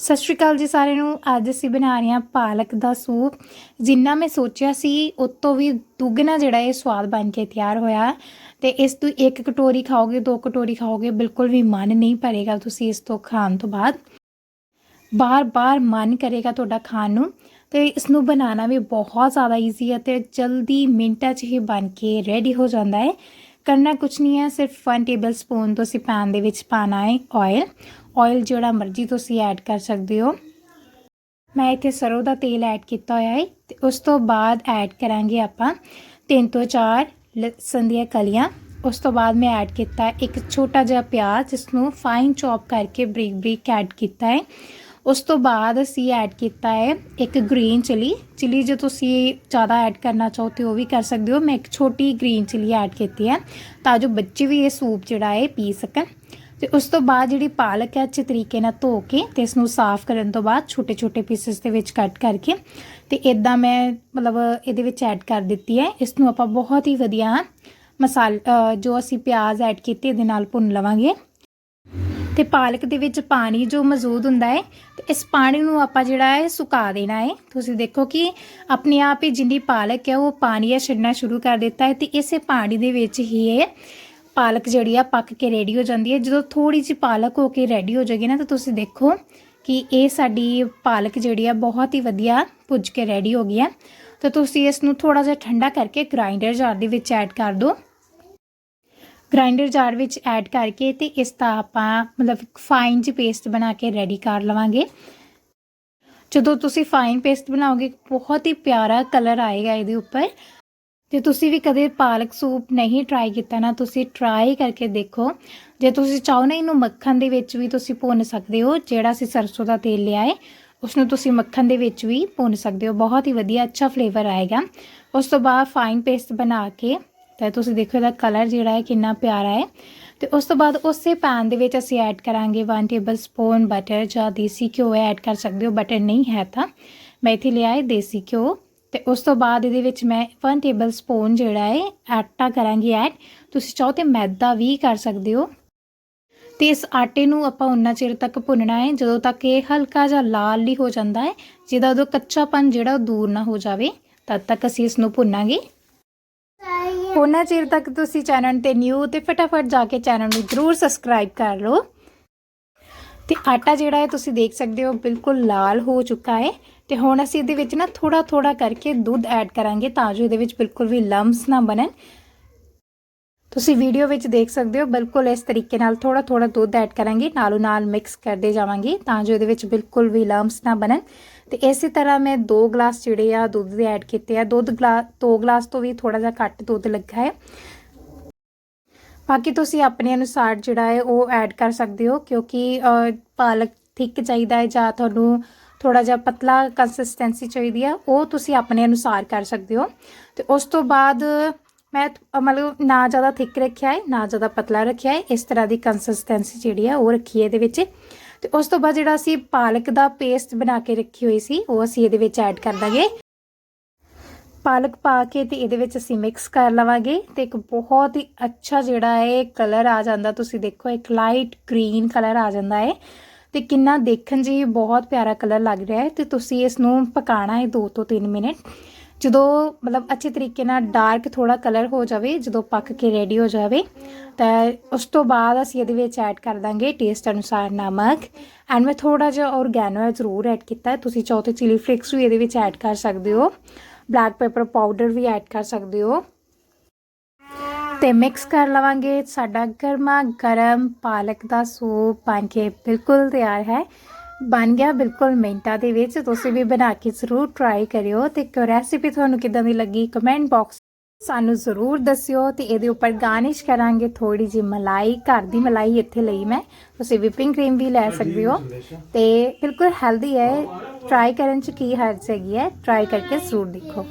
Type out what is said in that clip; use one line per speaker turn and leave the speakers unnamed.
ਸਤਿ ਸ਼੍ਰੀ ਅਕਾਲ ਜੀ ਸਾਰਿਆਂ ਨੂੰ। ਅੱਜ ਅਸੀਂ ਬਣਾ ਰਹੇ ਹਾਂ ਪਾਲਕ ਦਾ ਸੂਪ। ਜਿੰਨਾ ਮੈਂ ਸੋਚਿਆ ਸੀ, ਉਸ ਤੋਂ ਵੀ ਦੁੱਗਣਾ ਜਿਹੜਾ ਇਹ ਸਵਾਦ ਬਣ ਕੇ ਤਿਆਰ ਹੋਇਆ। ਤੇ ਇਸ ਤੋਂ ਇੱਕ ਕਟੋਰੀ ਖਾਓਗੇ, ਦੋ ਕਟੋਰੀ ਖਾਓਗੇ, ਬਿਲਕੁਲ ਵੀ ਮਨ ਨਹੀਂ ਭਰੇਗਾ ਤੁਸੀਂ ਇਸ ਤੋਂ ਖਾਣ ਤੋਂ ਬਾਅਦ। ਬਾਰ-ਬਾਰ ਮਨ ਕਰੇਗਾ ਤੁਹਾਡਾ ਖਾਣ ਨੂੰ। ਤੇ ਇਸ ਨੂੰ ਬਣਾਉਣਾ ਵੀ ਬਹੁਤ ਜ਼ਿਆਦਾ ਈਜ਼ੀ ਹੈ ਤੇ ਜਲਦੀ ਮਿੰਟਾਂ 'ਚ ਹੀ ਬਣ ਕੇ ਰੈਡੀ ਹੋ ਜਾਂਦਾ ਹੈ। ਕਰਨਾ ਕੁਝ ਨਹੀਂ ਹੈ, ਸਿਰਫ 1 ਟੇਬਲ ਸਪੂਨ ਤੁਸੀਂ ਪੈਨ ਦੇ ਵਿੱਚ ਪਾਣਾ ਹੈ ਆਇਲ ਆਇਲ ਜਿਹੜਾ ਮਰਜ਼ੀ ਤੁਸੀਂ ਐਡ ਕਰ ਸਕਦੇ ਹੋ। ਮੈਂ ਇੱਥੇ ਸਰੋਂ ਦਾ ਤੇਲ ਐਡ ਕੀਤਾ ਹੋਇਆ ਹੈ ਤੇ ਉਸ ਤੋਂ ਬਾਅਦ ਐਡ ਕਰਾਂਗੇ ਆਪਾਂ ਤਿੰਨ ਤੋਂ ਚਾਰ ਲਸਣ ਦੀਆਂ ਕਲੀਆਂ। ਉਸ ਤੋਂ ਬਾਅਦ ਮੈਂ ਐਡ ਕੀਤਾ ਇੱਕ ਛੋਟਾ ਜਿਹਾ ਪਿਆਜ਼ ਜਿਸ ਨੂੰ ਫਾਈਨ ਚੌਪ ਕਰਕੇ ਬਰੀਕ ਬਰੀਕ ਐਡ ਕੀਤਾ ਹੈ। ਉਸ ਤੋਂ ਬਾਅਦ ਅਸੀਂ ਐਡ ਕੀਤਾ ਹੈ ਇੱਕ ਗ੍ਰੀਨ ਚਿਲੀ ਚਿਲੀ ਜੇ ਤੁਸੀਂ ਜ਼ਿਆਦਾ ਐਡ ਕਰਨਾ ਚਾਹੋ ਤੇ ਉਹ ਵੀ ਕਰ ਸਕਦੇ ਹੋ। ਮੈਂ ਇੱਕ ਛੋਟੀ ਗ੍ਰੀਨ ਚਿਲੀ ਐਡ ਕੀਤੀ ਹੈ ਤਾਂ ਜੋ ਬੱਚੇ ਵੀ ਇਹ ਸੂਪ ਜਿਹੜਾ ਹੈ ਪੀ ਸਕਣ। ਤੇ ਉਸ ਤੋਂ ਬਾਅਦ ਜਿਹੜੀ ਪਾਲਕ ਹੈ, ਅੱਛੇ ਤਰੀਕੇ ਨਾਲ ਧੋ ਕੇ ਤੇ ਇਸ ਨੂੰ ਸਾਫ਼ ਕਰਨ ਤੋਂ ਬਾਅਦ ਛੋਟੇ ਛੋਟੇ ਪੀਸਸ ਦੇ ਵਿੱਚ ਕੱਟ ਕਰਕੇ ਤੇ ਇਦਾਂ ਮੈਂ ਮਤਲਬ ਇਹਦੇ ਵਿੱਚ ਐਡ ਕਰ ਦਿੱਤੀ ਹੈ। ਇਸ ਨੂੰ ਆਪਾਂ ਬਹੁਤ ਹੀ ਵਧੀਆ ਮਸਾਲ ਜੋ ਅਸੀਂ ਪਿਆਜ਼ ਐਡ ਕੀਤੇ, ਇਹਦੇ ਨਾਲ ਭੁੰਨ ਲਵਾਂਗੇ। ਤੇ ਪਾਲਕ ਦੇ ਵਿੱਚ ਪਾਣੀ ਜੋ ਮੌਜੂਦ ਹੁੰਦਾ ਹੈ, ਤੇ ਇਸ ਪਾਣੀ ਨੂੰ ਆਪਾਂ ਜਿਹੜਾ ਹੈ ਸੁਕਾ ਦੇਣਾ ਹੈ। ਤੁਸੀਂ ਦੇਖੋ ਕਿ ਆਪਣੇ ਆਪ ਹੀ ਜਿੰਨੀ ਪਾਲਕ ਹੈ, ਉਹ ਪਾਣੀ ਹੈ ਛੱਡਣਾ ਸ਼ੁਰੂ ਕਰ ਦਿੱਤਾ ਹੈ ਤੇ ਇਸੇ ਪਾਣੀ ਦੇ ਵਿੱਚ ਹੀ ਇਹ ਪਾਲਕ ਜਿਹੜੀ ਆ ਪੱਕ ਕੇ ਰੈਡੀ ਹੋ ਜਾਂਦੀ ਹੈ। ਜਦੋਂ ਥੋੜੀ ਜਿਹੀ ਪਾਲਕ ਹੋ ਕੇ ਰੈਡੀ ਹੋ ਜਾਏਗੀ ਨਾ, ਤਾਂ ਤੁਸੀਂ ਦੇਖੋ ਕਿ ਇਹ ਸਾਡੀ ਪਾਲਕ ਜਿਹੜੀ ਆ ਬਹੁਤ ਹੀ ਵਧੀਆ ਭੁੱਜ ਕੇ ਰੈਡੀ ਹੋ ਗਈ ਹੈ। ਤਾਂ ਤੁਸੀਂ ਇਸ ਨੂੰ ਥੋੜਾ ਜਿਹਾ ਠੰਡਾ ਕਰਕੇ ਗ੍ਰਾਈਂਡਰ ਜਾਰ ਦੇ ਵਿੱਚ ਐਡ ਕਰ ਦਿਓ। ਗ੍ਰਾਈਂਡਰ ਜਾਰ ਵਿੱਚ ਐਡ ਕਰਕੇ ਤੇ ਇਸ ਦਾ ਆਪਾਂ ਮਤਲਬ ਫਾਈਨ ਜਿਹੀ ਪੇਸਟ ਬਣਾ ਕੇ ਰੈਡੀ ਕਰ ਲਵਾਂਗੇ। ਜਦੋਂ ਤੁਸੀਂ ਫਾਈਨ ਪੇਸਟ ਬਣਾਓਗੇ, ਬਹੁਤ ਹੀ ਪਿਆਰਾ ਕਲਰ ਆਏਗਾ ਇਹਦੇ ਉੱਪਰ। ਜੇ ਤੁਸੀਂ ਵੀ ਕਦੇ ਪਾਲਕ ਸੂਪ ਨਹੀਂ ਟਰਾਈ ਕੀਤਾ ਨਾ, ਤੁਸੀਂ ਟਰਾਈ ਕਰਕੇ ਦੇਖੋ। ਜੇ ਤੁਸੀਂ ਚਾਹੋ ਨਾ ਇਹਨੂੰ ਮੱਖਣ ਦੇ ਵਿੱਚ ਵੀ ਤੁਸੀਂ ਭੁੰਨ ਸਕਦੇ ਹੋ, ਜਿਹੜਾ ਅਸੀਂ ਸਰਸੋਂ ਦਾ ਤੇਲ ਲਿਆ ਹੈ ਉਸ ਨੂੰ ਤੁਸੀਂ ਮੱਖਣ ਦੇ ਵਿੱਚ ਵੀ ਭੁੰਨ ਸਕਦੇ ਹੋ। ਬਹੁਤ ਹੀ ਵਧੀਆ, ਅੱਛਾ ਫਲੇਵਰ ਆਏਗਾ। ਉਸ ਤੋਂ ਬਾਅਦ ਫਾਈਨ ਪੇਸਟ ਬਣਾ ਕੇ ਤਾਂ ਤੁਸੀਂ ਦੇਖੋ ਇਹਦਾ ਕਲਰ ਜਿਹੜਾ ਹੈ ਕਿੰਨਾ ਪਿਆਰਾ ਹੈ। ਤੇ ਉਸ ਤੋਂ ਬਾਅਦ ਉਸੇ ਪੈਨ ਦੇ ਵਿੱਚ ਅਸੀਂ ਐਡ ਕਰਾਂਗੇ 1 ਟੇਬਲ ਸਪੂਨ ਬਟਰ ਜਾਂ ਦੇਸੀ ਘਿਓ ਐਡ ਕਰ ਸਕਦੇ ਹੋ ਬਟਰ ਨਹੀਂ ਹੈ ਤਾਂ। ਮੈਂ ਇੱਥੇ ਲਿਆ ਹੈ ਦੇਸੀ ਘਿਓ। ਤੇ ਉਸ ਤੋਂ ਬਾਅਦ ਇਹਦੇ ਵਿੱਚ ਮੈਂ 1 ਟੇਬਲ ਸਪੂਨ ਜਿਹੜਾ ਹੈ ਆਟਾ ਕਰਾਂਗੀ ਐਡ ਤੁਸੀਂ ਚਾਹੋ ਤੇ ਮੈਦਾ ਵੀ ਕਰ ਸਕਦੇ ਹੋ। ਤੇ ਇਸ ਆਟੇ ਨੂੰ ਆਪਾਂ ਉਨਾ ਚਿਰ ਤੱਕ ਭੁੰਨਣਾ ਹੈ, ਜਦੋਂ ਤੱਕ ਇਹ ਹਲਕਾ ਜਿਹਾ ਲਾਲ ਨਹੀਂ ਹੋ ਜਾਂਦਾ ਹੈ, ਜਿਹਦਾ ਉਹ ਕੱਚਾਪਨ ਜਿਹੜਾ ਉਹ ਦੂਰ ਨਾ ਹੋ ਜਾਵੇ, ਤਦ ਤੱਕ ਅਸੀਂ ਇਸ ਨੂੰ ਭੁੰਨਾਂਗੇ। ਉਹਨਾਂ ਚਿਰ ਤੱਕ ਤੁਸੀਂ ਚੈਨਲ ਤੇ ਨਿਊ ਤੇ ਫਟਾਫਟ ਜਾ ਕੇ ਚੈਨਲ ਨੂੰ ਜਰੂਰ ਸਬਸਕ੍ਰਾਈਬ ਕਰ ਲਓ। ਤੇ ਆਟਾ ਜਿਹੜਾ ਹੈ, ਤੁਸੀਂ ਦੇਖ ਸਕਦੇ ਹੋ, ਬਿਲਕੁਲ ਲਾਲ ਹੋ ਚੁੱਕਾ ਹੈ। ਤੇ ਹੁਣ ਅਸੀਂ ਇਹਦੇ ਵਿੱਚ ਨਾ ਥੋੜਾ ਥੋੜਾ ਕਰਕੇ ਦੁੱਧ ਐਡ ਕਰਾਂਗੇ ਤਾਂ ਜੋ ਇਹਦੇ ਵਿੱਚ ਬਿਲਕੁਲ ਵੀ ਲੰਮਸ ਨਾ ਬਣਨ। ਤੁਸੀਂ ਵੀਡੀਓ ਵਿੱਚ ਦੇਖ ਸਕਦੇ ਹੋ, ਬਿਲਕੁਲ ਇਸ ਤਰੀਕੇ ਨਾਲ ਥੋੜਾ ਥੋੜਾ ਦੁੱਧ ਐਡ ਕਰਾਂਗੇ, ਨਾਲੋਂ ਨਾਲ ਮਿਕਸ ਕਰਦੇ ਜਾਵਾਂਗੇ ਤਾਂ ਜੋ ਇਹਦੇ ਵਿੱਚ ਬਿਲਕੁਲ ਵੀ ਲੰਮਸ ਨਾ ਬਣਨ। ਤੇ ਇਸੇ ਤਰ੍ਹਾਂ ਮੈਂ 2 ਗਲਾਸ ਜਿਹੜੇ ਆ ਦੁੱਧ ਦੇ ਐਡ ਕੀਤੇ ਆ। ਦੁੱਧ ਗਲਾਸ 2 ਗਲਾਸ ਤੋਂ ਵੀ ਥੋੜਾ ਜਿਹਾ ਘੱਟ ਦੁੱਧ ਲੱਗਾ ਹੈ। ਬਾਕੀ ਤੁਸੀਂ ਆਪਣੇ ਅਨੁਸਾਰ ਜਿਹੜਾ ਹੈ ਉਹ ਐਡ ਕਰ ਸਕਦੇ ਹੋ, ਕਿਉਂਕਿ ਪਾਲਕ ਥਿੱਕ ਚਾਹੀਦਾ ਹੈ ਜਾਂ ਤੁਹਾਨੂੰ ਥੋੜਾ ਜਿਹਾ ਪਤਲਾ ਕੰਸਿਸਟੈਂਸੀ ਚਾਹੀਦੀ ਆ, ਉਹ ਤੁਸੀਂ ਆਪਣੇ ਅਨੁਸਾਰ ਕਰ ਸਕਦੇ ਹੋ। ਤੇ ਉਸ ਤੋਂ ਬਾਅਦ ਮੈਂ ਮਤਲਬ ਨਾ ਜ਼ਿਆਦਾ ਥਿਕ ਰੱਖਿਆ ਹੈ ਨਾ ਜ਼ਿਆਦਾ ਪਤਲਾ ਰੱਖਿਆ ਹੈ ਇਸ ਤਰ੍ਹਾਂ ਦੀ ਕੰਸਿਸਟੈਂਸੀ ਜਿਹੜੀ ਆ ਉਹ ਰੱਖੀ ਹੈ ਇਹਦੇ ਵਿੱਚ। ਤੇ ਉਸ ਤੋਂ ਬਾਅਦ ਜਿਹੜਾ ਅਸੀਂ ਪਾਲਕ ਦਾ ਪੇਸਟ ਬਣਾ ਕੇ ਰੱਖੀ ਹੋਈ ਸੀ, ਉਹ ਅਸੀਂ ਇਹਦੇ ਵਿੱਚ ਐਡ ਕਰ ਦਾਂਗੇ। ਪਾਲਕ ਪਾ ਕੇ ਤੇ ਇਹਦੇ ਵਿੱਚ ਅਸੀਂ ਮਿਕਸ ਕਰ ਲਵਾਂਗੇ ਤੇ ਇੱਕ ਬਹੁਤ ਹੀ ਅੱਛਾ ਜਿਹੜਾ ਹੈ ਕਲਰ ਆ ਜਾਂਦਾ, ਤੁਸੀਂ ਦੇਖੋ, ਇੱਕ ਲਾਈਟ ਗ੍ਰੀਨ ਕਲਰ ਆ ਜਾਂਦਾ ਹੈ ਤੇ ਕਿੰਨਾ ਦੇਖਣ ਜੀ ਬਹੁਤ ਪਿਆਰਾ ਕਲਰ ਲੱਗ ਰਿਹਾ ਹੈ ਤੇ ਤੁਸੀਂ ਇਸ ਨੂੰ ਪਕਾਣਾ ਹੈ 2 ਤੋਂ 3 ਮਿੰਟ। ਜਦੋਂ ਮਤਲਬ ਅੱਛੇ ਤਰੀਕੇ ਨਾਲ ਡਾਰਕ ਥੋੜਾ ਕਲਰ ਹੋ ਜਾਵੇ, ਜਦੋਂ ਪੱਕ ਕੇ ਰੈਡੀ ਹੋ ਜਾਵੇ, ਤਾਂ ਉਸ ਤੋਂ ਬਾਅਦ ਅਸੀਂ ਇਹਦੇ ਵਿੱਚ ਐਡ ਕਰ ਦਾਂਗੇ ਟੇਸਟ ਅਨੁਸਾਰ ਨਮਕ। ਐਂਡ ਮੈਂ ਥੋੜਾ ਜਿਹਾ ਔਰਗੈਨੋ ਜ਼ਰੂਰ ਐਡ ਕੀਤਾ। ਤੁਸੀਂ ਚਾਹੋ ਤੇ ਚਿਲੀ ਫਲੇਕਸ ਵੀ ਇਹਦੇ ਵਿੱਚ ਐਡ ਕਰ ਸਕਦੇ ਹੋ। ਬਲੈਕ ਪੈਪਰ ਪਾਊਡਰ ਵੀ ਐਡ ਕਰ ਸਕਦੇ ਹੋ। ਤੇ ਮਿਕਸ ਕਰ ਲਵਾਂਗੇ। ਸਾਡਾ ਗਰਮਾ ਗਰਮ ਪਾਲਕ ਦਾ ਸੂਪ ਬਣ ਕੇ ਬਿਲਕੁਲ ਤਿਆਰ ਹੈ। ਬਣ ਗਿਆ ਬਿਲਕੁਲ ਮਿੰਟਾਂ ਦੇ ਵਿੱਚ। ਤੁਸੀਂ ਵੀ ਬਣਾ ਕੇ ਜ਼ਰੂਰ ਟਰਾਈ ਕਰਿਓ ਤੇ ਰੈਸਿਪੀ ਤੁਹਾਨੂੰ ਕਿਦਾਂ ਦੀ ਲੱਗੀ ਕਮੈਂਟ ਬਾਕਸ ਸਾਨੂੰ ਜ਼ਰੂਰ ਦੱਸਿਓ ਤੇ ਇਹਦੇ ਉੱਪਰ ਗਾਰਨਿਸ਼ ਕਰਾਂਗੇ। ਥੋੜੀ ਜਿਹੀ ਮਲਾਈ, ਘਰ ਦੀ ਮਲਾਈ ਇੱਥੇ ਲਈ ਮੈਂ। ਤੁਸੀਂ ਵਿਪਿੰਗ ਕਰੀਮ ਵੀ ਲੈ ਸਕਦੇ ਹੋ ਤੇ ਬਿਲਕੁਲ ਹੈਲਦੀ ਹੈ। ਟਰਾਈ ਕਰਨ ਚ ਕੀ ਹਰਜ ਹੈਗੀ ਹੈ? ਟਰਾਈ ਕਰਕੇ ਜ਼ਰੂਰ ਦੇਖੋ।